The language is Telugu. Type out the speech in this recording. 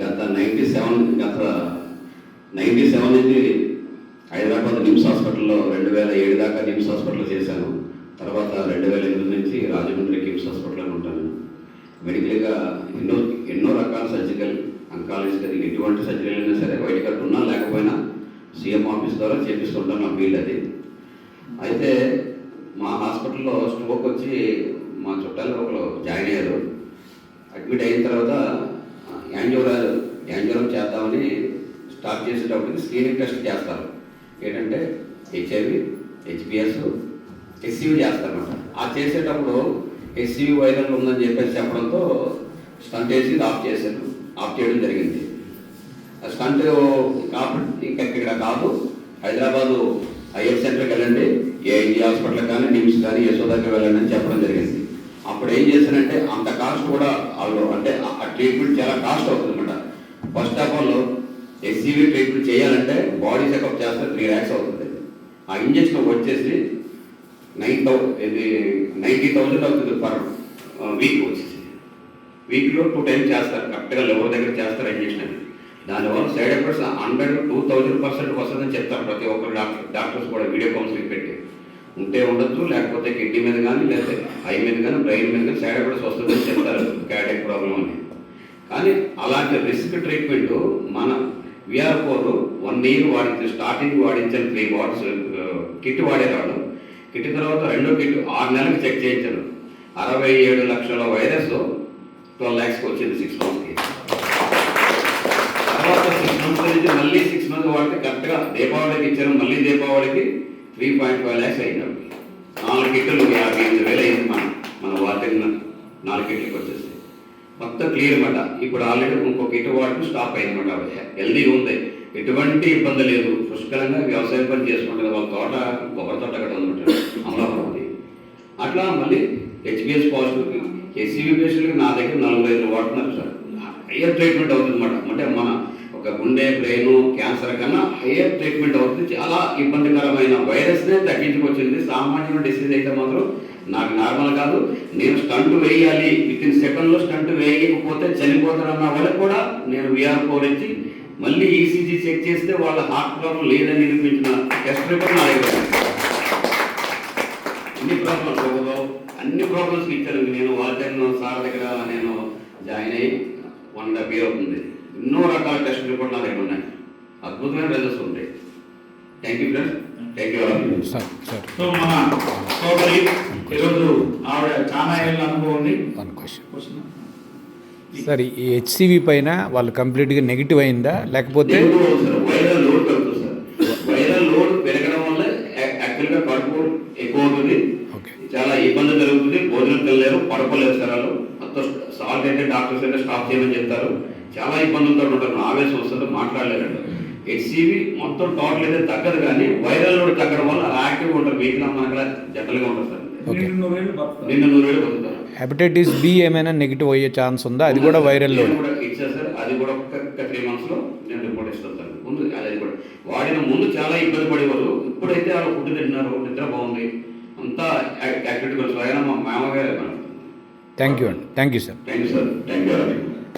గత నైంటీ సెవెన్ గత నైంటీ సెవెన్ నుంచి హైదరాబాద్ నిమ్స్ హాస్పిటల్లో రెండు వేల ఏడు దాకా నిమ్స్ హాస్పిటల్లో చేశాను. తర్వాత రెండు వేల ఎనిమిది నుంచి రాజమండ్రి కిమ్స్ హాస్పిటల్లో ఉంటాను. మెడికల్గా ఎన్నో ఎన్నో రకాల సర్జికల్ అంకాలజికల్ ఎటువంటి సర్జరీలు అయినా సరే వైట్ కట్ ఉన్నా లేకపోయినా సీఎం ఆఫీస్ ద్వారా చేపిస్తుంటాను నా ఫీల్డ్ అది. అయితే మా హాస్పిటల్లో స్ట్రోక్ వచ్చి మా చుట్టాలు ఒకరు జాయిన్ అయ్యారు. అడ్మిట్ అయిన తర్వాత యాంజియోరా యాంజియోరం చేద్దామని స్టార్ట్ చేసేటప్పటికి స్క్రీనింగ్ టెస్ట్ చేస్తారు. ఏంటంటే హెచ్ఐవి హెచ్పిఎస్ హెచ్సివి చేస్తారన్నమాట. ఆ చేసేటప్పుడు హెచ్సివి వైరల్ ఉందని చెప్పేసి చెప్పడంతో స్టంట్ వేసి ఆఫ్ చేశారు. ఆఫ్ చేయడం జరిగింది. ఆ స్టంట్ కాబట్టి ఇంకా ఇక్కడ కాదు. హైదరాబాదు ఐఎఫ్ సెంటర్కి వెళ్ళండి. ఏ ఇండియా హాస్పిటల్ కానీ నిమ్స్ కానీ యశోదాకి వెళ్ళండి అని చెప్పడం జరిగింది. చేశానంటే అంత కాస్ట్ కూడా వాళ్ళు అంటే ఆ- ట్రీట్మెంట్ చాలా కాస్ట్ అవుతుంది అనమాట first of all SCV treatment చేయాలంటే బాడీ చెకప్ చేస్తే త్రీ ల్యాక్స్ అవుతుంది. ఆ ఇంజక్షన్ వచ్చేసి నైన్ థౌ ఇది నైంటీ థౌసండ్ అవుతుంది పర్ వీక్ వచ్చేసి. వీక్లో టూ టైమ్స్ చేస్తారు కరెక్ట్గా లెవెల్ దగ్గర చేస్తారు ఇంజక్షన్ అది దానివల్ల side effects hundred to thousand percent వస్తుందని చెప్తారు ప్రతి ఒక్కరు డాక్టర్ డాక్టర్స్ కూడా వీడియో కౌన్సిలింగ్ పెట్టి. ఉంటే ఉండొచ్చు లేకపోతే కిడ్నీ మీద కానీ లేకపోతే ఐ మీద కానీ బ్రెయిన్ మీద కానీ సైడ్ కూడా వస్తుందని చెప్తారు. క్యాటెక్ ప్రాబ్లం అని. కానీ అలాంటి రిస్క్ ట్రీట్మెంట్ మన విఆర్ ఫోర్ వన్ ఇయర్ వాడించి స్టార్టింగ్ వాడించాను త్రీ బాటిల్స్ కిట్ వాడేవాడు కిట్ తర్వాత రెండో కిట్ ఆరు నెలలకు చెక్ చేయించారు. అరవై ఏడు లక్షల వైరస్ ట్వెల్వ్ ల్యాక్స్కి వచ్చింది సిక్స్ మంత్స్కి తర్వాత సిక్స్ మంత్స్ నుంచి మళ్ళీ సిక్స్ మంత్స్ వాడితే కరెక్ట్గా దీపావళికి ఇచ్చారు మళ్ళీ దీపావళికి త్రీ పాయింట్ ఫైవ్ ల్యాక్స్ అయింది నాలుగు కిట్లు యాభై ఎనిమిది వేలు అయింది మన మన వాటర్ నాలుగు కిట్లకి వచ్చేసి. మొత్తం క్లియర్ అనమాట ఇప్పుడు ఆల్రెడీ ఇంకొక ఇటు వాటర్ స్టాప్ అయిందన్నమాట హెల్దీగా ఉంది. ఎటువంటి ఇబ్బంది లేదు. పుష్కలంగా వ్యవసాయం పని చేసుకుంటారు వాళ్ళ తోట కొబ్బరి తోట అక్కడ ఉందన్నమాట అమలాపురం అట్లా మళ్ళీ హెచ్బిఎస్ పాజిటివ్కి ఎస్సీబీ పేషెంట్కి నా దగ్గర నలుగురు ఐదు వాడుతున్నారు సార్. హయ్యర్ ట్రీట్మెంట్ అవుతుందన్నమాట. అంటే మన ఒక గుండె బ్రెయిన్ క్యాన్సర్ కన్నా హయ్యర్ ట్రీట్మెంట్ అవుతుంది. చాలా ఇబ్బందికరమైన వైరస్నే తగ్గించుకొచ్చింది. సామాన్యమైన డిసీజ్ అయితే మాత్రం నాకు నార్మల్ కాదు. నేను స్టంట్ వేయాలి. విత్ ఇన్ సెకండ్లో స్టంట్ వేయకపోతే చనిపోతారన్న వాళ్ళకి కూడా నేను విఆర్ ఫోర్ ఇచ్చి మళ్ళీ ఈసీజీ చెక్ చేస్తే వాళ్ళ హార్ట్ ప్రాబ్లం లేదని నిరూపించిన టెస్ట్ రిపోర్ట్ నా దగ్గర. అన్ని ప్రాబ్లమ్స్ ఒకదో అన్ని ప్రాబ్లమ్స్ ఇచ్చాను నేను వాల్టెన్ సార్ దగ్గర నేను జాయిన్ అయ్యి వన్ అండ్ హాఫ్ ఇయర్ అవుతుంది. ఎన్నో రకాల టెస్ట్ రిపోర్ట్ నా దగ్గర ఉన్నాయి. అద్భుతమైన రిజల్ట్స్ ఉంటాయి. Thank you friends thank you sir sir. So మన సోదరి ఈరోజు ఆవిడ చాలా ఏళ్ళ అనుభవం ఉంది. వన్ క్వశ్చన్ క్వశ్చన్ సార్ ఈ హెచ్సివి పైన వాళ్ళు కంప్లీట్గా నెగిటివ్ అయిందా? లేకపోతే వైరల్ లోడ్ పెరుగుతుంది సార్. వైరల్ లోడ్ పెరగడం వల్ల యాక్చువల్గా కడుపు ఎక్కువ అవుతుంది ఓకే చాలా ఇబ్బంది జరుగుతుంది. భోజనం తినలేరు పడుకోలేరు సార్ వాళ్ళు. మొత్తం సాల్ట్ అయితే డాక్టర్స్ అయితే స్టాప్ చేయమని చెప్తారు. చాలా ఇబ్బందులతో ఉంటారు ఆవేశం వస్తుంది మాట్లాడలేరు హెచ్సివి మొత్తం టోటల్ అయితే తగ్గదు కానీ వైరల్ లోడ్ తగ్గడం వల్ల యాక్టివ్గా ఉంటారు. వీటిలో మనకు జనరల్గా ఉంటారు సార్. నిన్ను నూరేళ్ళు హెపటైటిస్ బి ఏమైనా నెగిటివ్ అయ్యే ఛాన్స్ ఉందా? అది కూడా వైరల్ కూడా ఇచ్చా సార్. అది కూడా ఒక త్రీ మంత్స్లో నేను రిపోర్ట్ ఇస్తాను సార్. ముందు అది కూడా వాడిన ముందు చాలా ఇబ్బంది పడేవారు. ఇప్పుడైతే వాళ్ళు ఫుడ్ తింటున్నారు. నిద్ర బాగుంది. అంతా యాక్టివిటీ స్వయం మా మామగారే థ్యాంక్ యూ అండి. Thank you sir thank you sir thank you